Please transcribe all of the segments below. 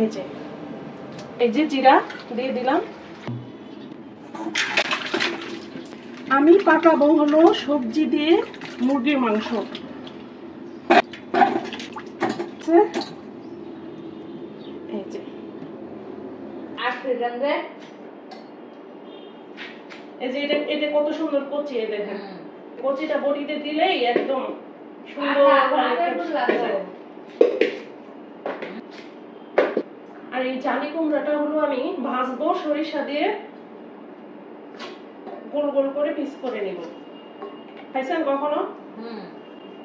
এই যে এই যে জিরা দিয়ে দিলাম। আমি পাকাবো হলো সবজি দিয়ে মুরগির মাংস। এই যে। এই যে এটা এটা কত সুন্দর কচি এই দেখেন। কচিটা বড়িতে দিলেই একদম সুন্দর আর এই চালি কুমড়াটা হলো আমি ভাজবো সরিষা দিয়ে গোল গোল করে পিস করে নিব। খাইছেন কখনো?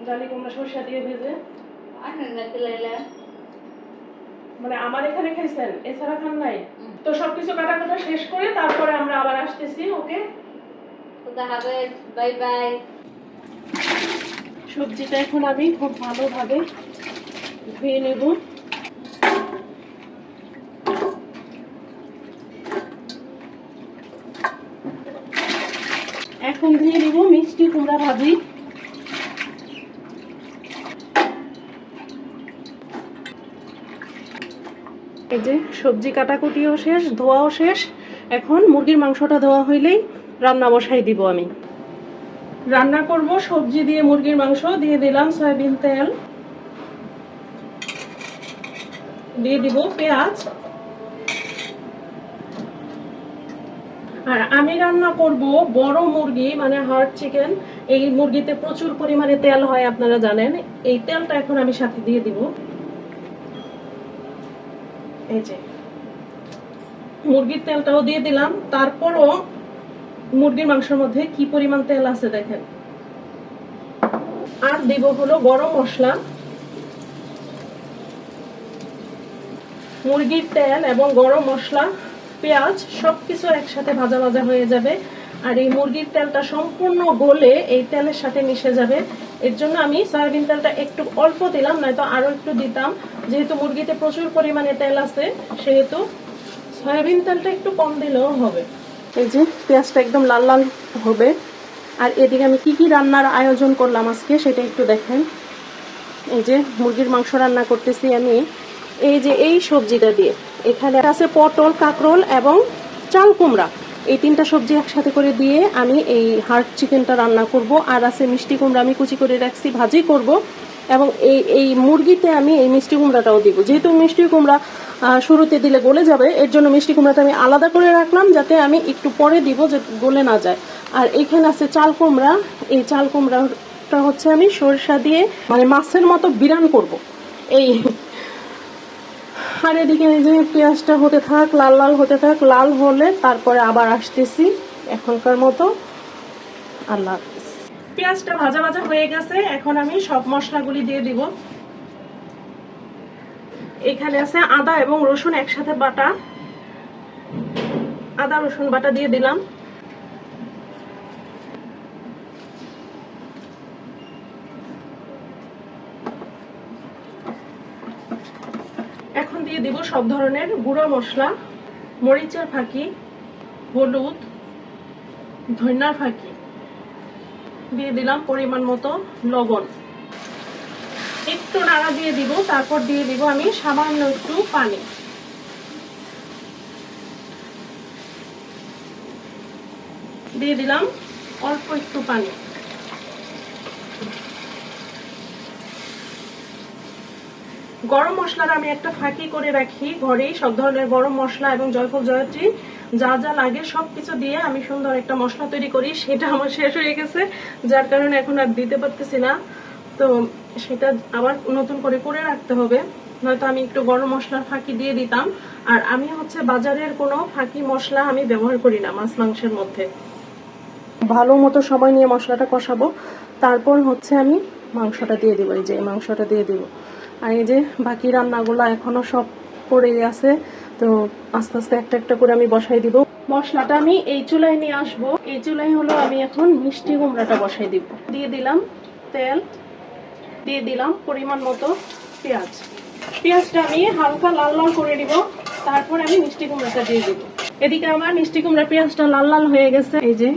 জালি কুমড়া সরিষা দিয়ে ভেজে। মানে আমার এখানে খাইছেন এছাড়া খান নাই? তো সবকিছু কাটা কাটা শেষ করে তারপরে আমরা আবার আসতেছি ওকে? Bye bye. সবজিটা এখন আমি খুব ভালোভাবে ধুয়ে নেব। এখন ধুয়ে নেব মিষ্টি কুমড়া ভাজি। এই যে সবজি কাটাকুটিও শেষ, ধোয়াও শেষ। এখন মুরগির মাংসটা ধোয়া হইলেই রান্না বসাই দিব আমি। রান্না করব, সবজি দিয়ে মুরগির মাংস, দিয়ে দিলাম সয়াবিন তেল। দিয়ে দিব পেঁয়াজ। আর আমি রান্না করব বড় মুরগি মানে হার্ড চিকেন এই মুরগিতে প্রচুর পরিমাণে তেল হয়, আপনারা জানেন। এই তেলটা এখন আমি সাথে দিয়ে দিব। এই যে। মুরগির তেলটাও দিয়ে দিলাম। তারপরও মুরগির মাংসের মধ্যে কি পরিমাণ তেল আছে দেখেন। আর দিব হলো গরম মশলা। মুরগির তেল এবং গরম মশলা। পেঁয়াজ সবকিছু একসাথে ভাজা ভাজা হয়ে যাবে। আর এই মুরগির তেলটা সম্পূর্ণ গলে এই তেলের সাথে মিশে যাবে। এর জন্য আমি সয়াবিন তেলটা একটু অল্প দিলাম, নয়তো আরও একটু দিতাম। যেহেতু মুরগিতে প্রচুর পরিমাণে তেল আছে, সেহেতু সয়াবিন তেলটা একটু কম দিলেও হবে। এই যে পেঁয়াজটা একদম লাল লাল হবে। আর এদিকে আমি কি কি রান্নার আয়োজন করলাম আজকে সেটা একটু দেখেন। এই যে মুরগির মাংস রান্না করতেছি আমি। এই যে এই সবজিটা দিয়ে, এখানে আছে পটল, কাঁকরোল এবং চাল কুমড়া। এই তিনটা সবজি একসাথে করে দিয়ে আমি এই হার্ড চিকেনটা রান্না করব। আর আছে মিষ্টি কুমড়া আমি কুচি করে রাখছি, ভাজি করব এবং এই এই মুরগিতে আমি এই মিষ্টি কুমড়াটাও দিব। যেহেতু মিষ্টি কুমড়া শুরুতে দিলে গলে যাবে, এর জন্য মিষ্টি কুমড়াটা আমি আলাদা করে রাখলাম যাতে আমি একটু পরে দিব যে গলে না যায়। আর এখানে আছে চাল কুমড়া। এই চাল কুমড়াটা হচ্ছে আমি সরিষা দিয়ে মানে মাছের মতো বিরান করব। এই আর এদিকে যে পেঁয়াজটা হতে থাক, লাল লাল হতে থাক, লাল হলে তারপরে আবার আসতেছি এখনকার মতো। আল্লাহ। পেঁয়াজটা ভাজা ভাজা হয়ে গেছে, এখন আমি সব মশলাগুলি দিয়ে দিব। এখানে আছে আদা এবং রসুন একসাথে বাটা। আদা, রসুন বাটা দিয়ে দিলাম এখন দিয়ে দিব সব ধরনের গুঁড়ো মশলা, মরিচের ফাঁকি, হলুদ, ধনিয়ার ফাঁকি দিয়ে দিলাম পরিমাণ মতো লবণ। একটু নাড়া দিয়ে দিব, তারপর দিয়ে দিব আমি সামান্য একটু পানি। দিয়ে দিলাম অল্প একটু পানি। গরম মশলার আমি একটা ফাঁকি করে রাখি ঘরেই। সব ধরনের গরম মশলা এবং জয়ফল, জয়ত্রী, যা যা লাগে সবকিছু দিয়ে আমি সুন্দর একটা মশলা তৈরি করি। সেটা আমার শেষ হয়ে গেছে, যার কারণে এখন আর দিতে পারতেছি না। তো সেটা আবার নতুন করে করে রাখতে হবে। নয়তো আমি একটু গরম মশলার ফাঁকি দিয়ে দিতাম। আর আমি হচ্ছে বাজারের কোনো ফাঁকি মশলা আমি ব্যবহার করি না মাছ, মাংসের মধ্যে। ভালো মতো সময় নিয়ে মশলাটা কষাবো। তারপর হচ্ছে আমি মাংসটা দিয়ে দিব, এই যে মাংসটা দিয়ে দিব। আর এই যে বাকি রান্নাগুলো এখনও সব পড়ে আছে, তো আস্তে আস্তে একটা একটা করে আমি বসাই দিব। মশলাটা আমি এই চুলায় নিয়ে আসব। এই চুলাই হলো আমি এখন মিষ্টি কুমড়াটা বসাই দিব। দিয়ে দিলাম তেল, দিয়ে দিলাম পরিমাণ মতো পেঁয়াজ। পেঁয়াজটা আমি হালকা লাল লাল করে দিব, তারপর আমি মিষ্টি কুমড়াটা দিয়ে দিব। এদিকে আমার মিষ্টি কুমড়া পেঁয়াজটা লাল লাল হয়ে গেছে। এই যে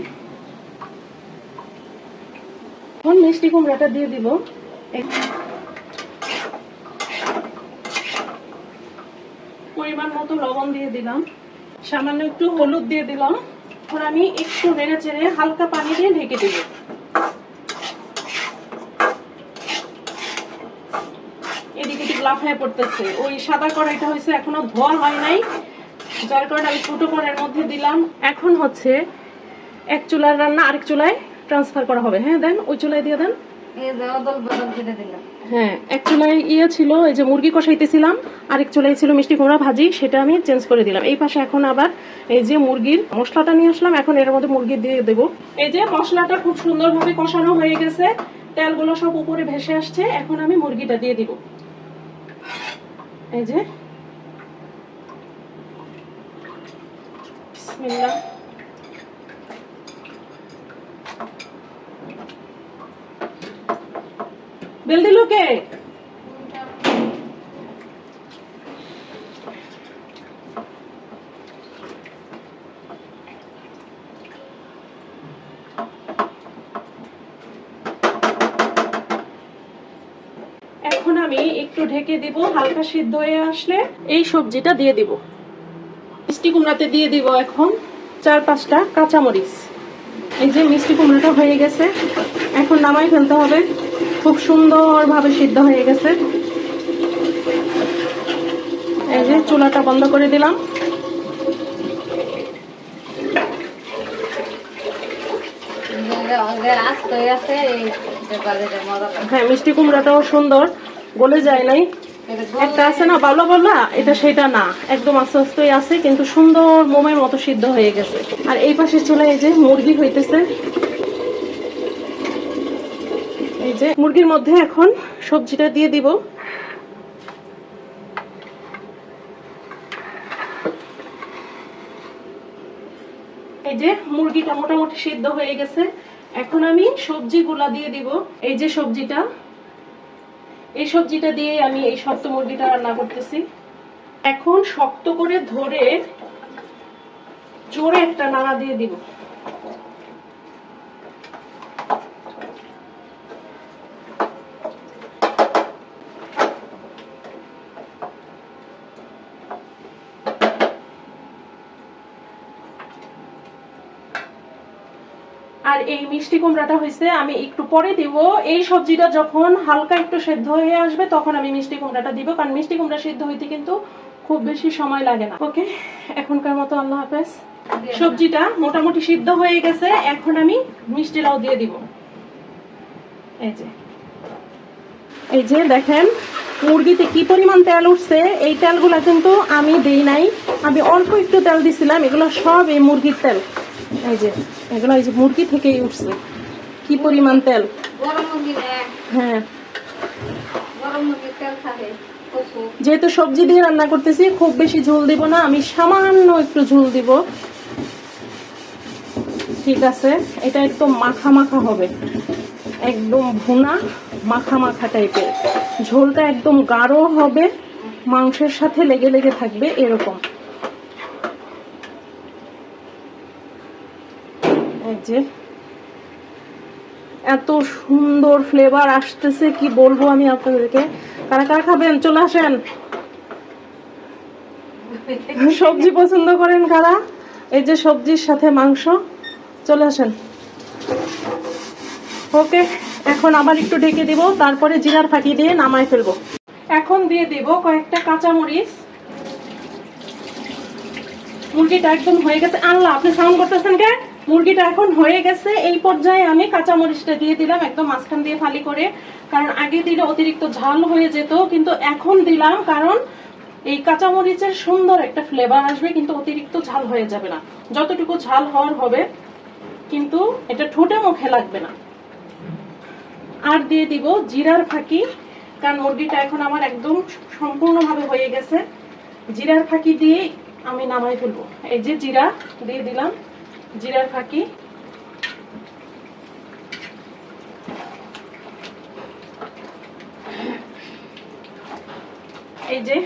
এখন মিষ্টি কুমড়াটা দিয়ে দিব এই- পরিমাণ মতো লবণ দিয়ে দিলাম। সামান্য একটু হলুদ দিয়ে দিলাম। এখন আমি একটু নেড়ে চেড়ে হালকা পানি দিয়ে ঢেকে দেব। এদিকে লাফায় পড়তেছে। ওই সাদা কড়াইটা হয়েছে, এখনও ধোয়া হয় নাই। যার কারণে আমি ছোট কড়াইয়ের মধ্যে দিলাম। এখন হচ্ছে এক চুলার রান্না আরেক চুলায় ট্রান্সফার করা হবে। হ্যাঁ দেন ওই চুলায় দিয়ে দেন। হ্যাঁ এক ইয়ে চুলায় ছিল মিষ্টি কুমড়া ভাজি, সেটা আমি চেঞ্জ করে দিলাম। এই পাশে এখন আবার মশলাটা নিয়ে আসলাম, এখন এর মধ্যে মুরগি দিয়ে দেবো। এই যে মশলাটা খুব সুন্দরভাবে কষানো হয়ে গেছে, তেলগুলো সব উপরে ভেসে আসছে, এখন আমি মুরগিটা দিয়ে দিব। এই যে। দিল কে এখন আমি একটু ঢেকে দিব, হালকা সিদ্ধ হয়ে আসলে এই সবজিটা দিয়ে দিব। মিষ্টি কুমড়াতে দিয়ে দিব এখন চার পাঁচটা কাঁচামরিচ। এই যে মিষ্টি কুমড়াটা হয়ে গেছে, এখন নামাই ফেলতে হবে। খুব সুন্দরভাবে সিদ্ধ হয়ে গেছে। এই যে চুলাটা বন্ধ করে দিলাম। হয়ে, মিষ্টি কুমড়াটাও সুন্দর, গলে যায় নাই। একটা আছে না, বাবলা বাবলা? এটা সেটা না, একদম আস্তে আস্তে আছে, কিন্তু সুন্দর মোমের মতো সিদ্ধ হয়ে গেছে। আর এই পাশে চলে এই যে মুরগি হইতেছে। এই যে মুরগির মধ্যে এখন সবজিটা দিয়ে দিব। এই যে মুরগিটা মোটামুটি সিদ্ধ হয়ে গেছে। এখন আমি সবজিগুলা দিয়ে দিব। এই যে সবজিটা, এই সবজিটা দিয়ে আমি এই শক্ত মুরগিটা রান্না করতেছি। এখন শক্ত করে ধরে জোরে একটা নাড়া দিয়ে দিব। আর এই মিষ্টি কুমড়াটা হয়েছে আমি একটু পরে দিব। এই সবজিটা যখন হালকা একটু সেদ্ধ হয়ে আসবে, তখন আমি মিষ্টি কুমড়াটা দিব, কারণ মিষ্টি কুমড়া সিদ্ধ হইতে কিন্তু খুব বেশি সময় লাগে না। ওকে এখনকার মতো আল্লাহ হাফেজ। সবজিটা মোটামুটি সিদ্ধ হয়ে গেছে, এখন আমি মিষ্টিটাও দিয়ে দিব। এই যে। এই যে দেখেন, মুরগিতে কি পরিমাণ তেল উঠছে, এই তেলগুলো কিন্তু আমি দেই নাই। আমি অল্প একটু তেল দিছিলাম, এগুলো সব এই মুরগির তেল। এই যে এগুলো এই যে মুরগি থেকেই উঠছে। কি পরিমাণ তেল? হ্যাঁ। যেহেতু সবজি দিয়ে রান্না করতেছি খুব বেশি ঝোল দিব না আমি সামান্য একটু ঝোল দিব। ঠিক আছে এটা একদম মাখা মাখা হবে। একদম ভুনা মাখা মাখা টাইপের ঝোলটা একদম গাঢ় হবে মাংসের সাথে লেগে লেগে থাকবে এরকম। যে এত সুন্দর ফ্লেভার আসতেছে, কি বলব আমি আপনাদেরকে? কারা কারা খাবেন? চলে আসেন। সবজি পছন্দ করেন কারা? এই যে সবজির সাথে মাংস, চলে আসেন। ওকে, এখন আবার একটু ঢেকে দিব, তারপরে জিরার ফাঁকি দিয়ে নামায় ফেলব। এখন দিয়ে দিব কয়েকটা কাঁচামরিচ। মুরগিটা একদম হয়ে গেছে। আল্লাহ, আপনি সাউন্ড করতেছেন কে? মুরগিটা এখন হয়ে গেছে। এই পর্যায়ে আমি কাঁচামরিচটা দিয়ে দিলাম, একদম মাঝখান দিয়ে ফালি করে। কারণ আগে দিলে অতিরিক্ত ঝাল হয়ে যেত, কিন্তু এখন দিলাম কারণ এই কাঁচামরিচের সুন্দর একটা ফ্লেভার আসবে, কিন্তু অতিরিক্ত ঝাল হয়ে যাবে না। যতটুকু ঝাল হওয়ার হবে, কিন্তু এটা ঠোঁটে মুখে লাগবে না। আর দিয়ে দিব জিরার ফাঁকি, কারণ মুরগিটা এখন আমার একদম সম্পূর্ণভাবে হয়ে গেছে। জিরার ফাঁকি দিয়ে আমি নামাই ফেলব। এই যে জিরা, দিয়ে দিলাম। জিরার ফাঁকি। এই যে,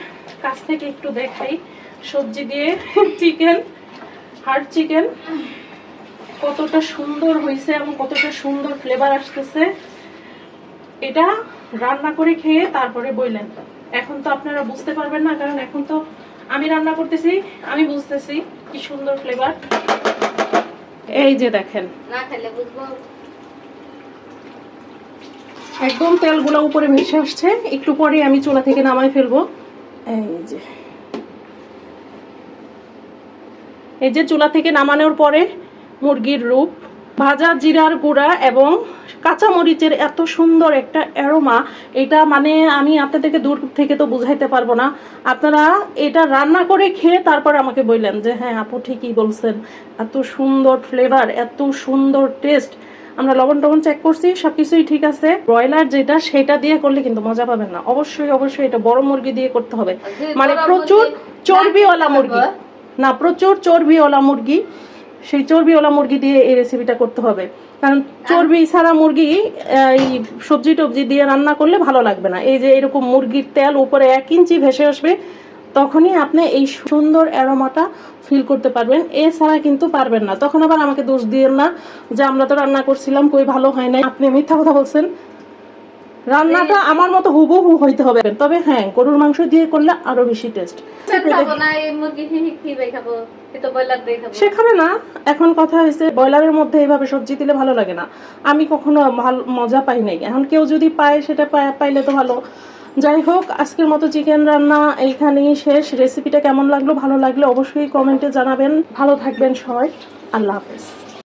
কাছ থেকে একটু দেখাই। সবজি দিয়ে চিকেন, হার্ড চিকেন। কতটা সুন্দর হয়েছে এবং কতটা সুন্দর ফ্লেভার আসতেছে। এটা রান্না করে খেয়ে তারপরে বইলেন। এখন তো আপনারা বুঝতে পারবেন না, কারণ এখন তো আমি রান্না করতেছি, আমি বুঝতেছি কি সুন্দর ফ্লেভার এই যে দেখেন। একদম তেলগুলো উপরে মিশে আসছে। একটু পরে আমি চুলা থেকে নামায় ফেলব। এই যে। এই যে চুলা থেকে নামানোর পরে মুরগির রূপ। ভাজা জিরার গুঁড়া এবং কাঁচা মরিচের এত সুন্দর একটা অ্যারোমা এটা মানে আমি আপনাদেরকে দূর থেকে তো বুঝাইতে পারব না। আপনারা এটা রান্না করে খেয়ে তারপর আমাকে বললেন যে হ্যাঁ আপু ঠিকই বলছেন। এত সুন্দর ফ্লেভার এত সুন্দর টেস্ট আমরা লবণ টবণ চেক করছি সবকিছুই ঠিক আছে। ব্রয়লার যেটা সেটা দিয়ে করলে কিন্তু মজা পাবেন না। অবশ্যই অবশ্যই এটা বড় মুরগি দিয়ে করতে হবে। মানে প্রচুর চর্বিওয়ালা মুরগি। না প্রচুর চর্বিওয়ালা মুরগি। সেই চর্বিওয়ালা মুরগি দিয়ে এই রেসিপিটা করতে হবে। কারণ চর্বি ছাড়া মুরগি এই সবজি টবজি দিয়ে রান্না করলে ভালো লাগবে না। এই যে এরকম মুরগির তেল উপরে এক ইঞ্চি ভেসে আসবে, তখনই আপনি এই সুন্দর অ্যারোমাটা ফিল করতে পারবেন। এছাড়া কিন্তু পারবেন না। তখন আবার আমাকে দোষ দিয়েন না যে আমরা তো রান্না করছিলাম, কই ভালো হয় নাই। আপনি মিথ্যা কথা বলছেন রান্নাটা আমার মতো হুবহু হইতে হবে। তবে হ্যাঁ গরুর মাংস দিয়ে করলে আরও বেশি টেস্ট সেখানে না এখন কথা হয়েছে ব্রয়লারের মধ্যে এইভাবে সবজি দিলে ভালো লাগে না। আমি কখনো ভালো মজা পাই নাই। এখন কেউ যদি পায় সেটা পাইলে তো ভালো। যাই হোক আজকের মতো চিকেন রান্না এইখানেই শেষ। রেসিপিটা কেমন লাগল ভালো লাগলে অবশ্যই কমেন্টে জানাবেন। ভালো থাকবেন সবাই। আল্লাহ হাফেজ।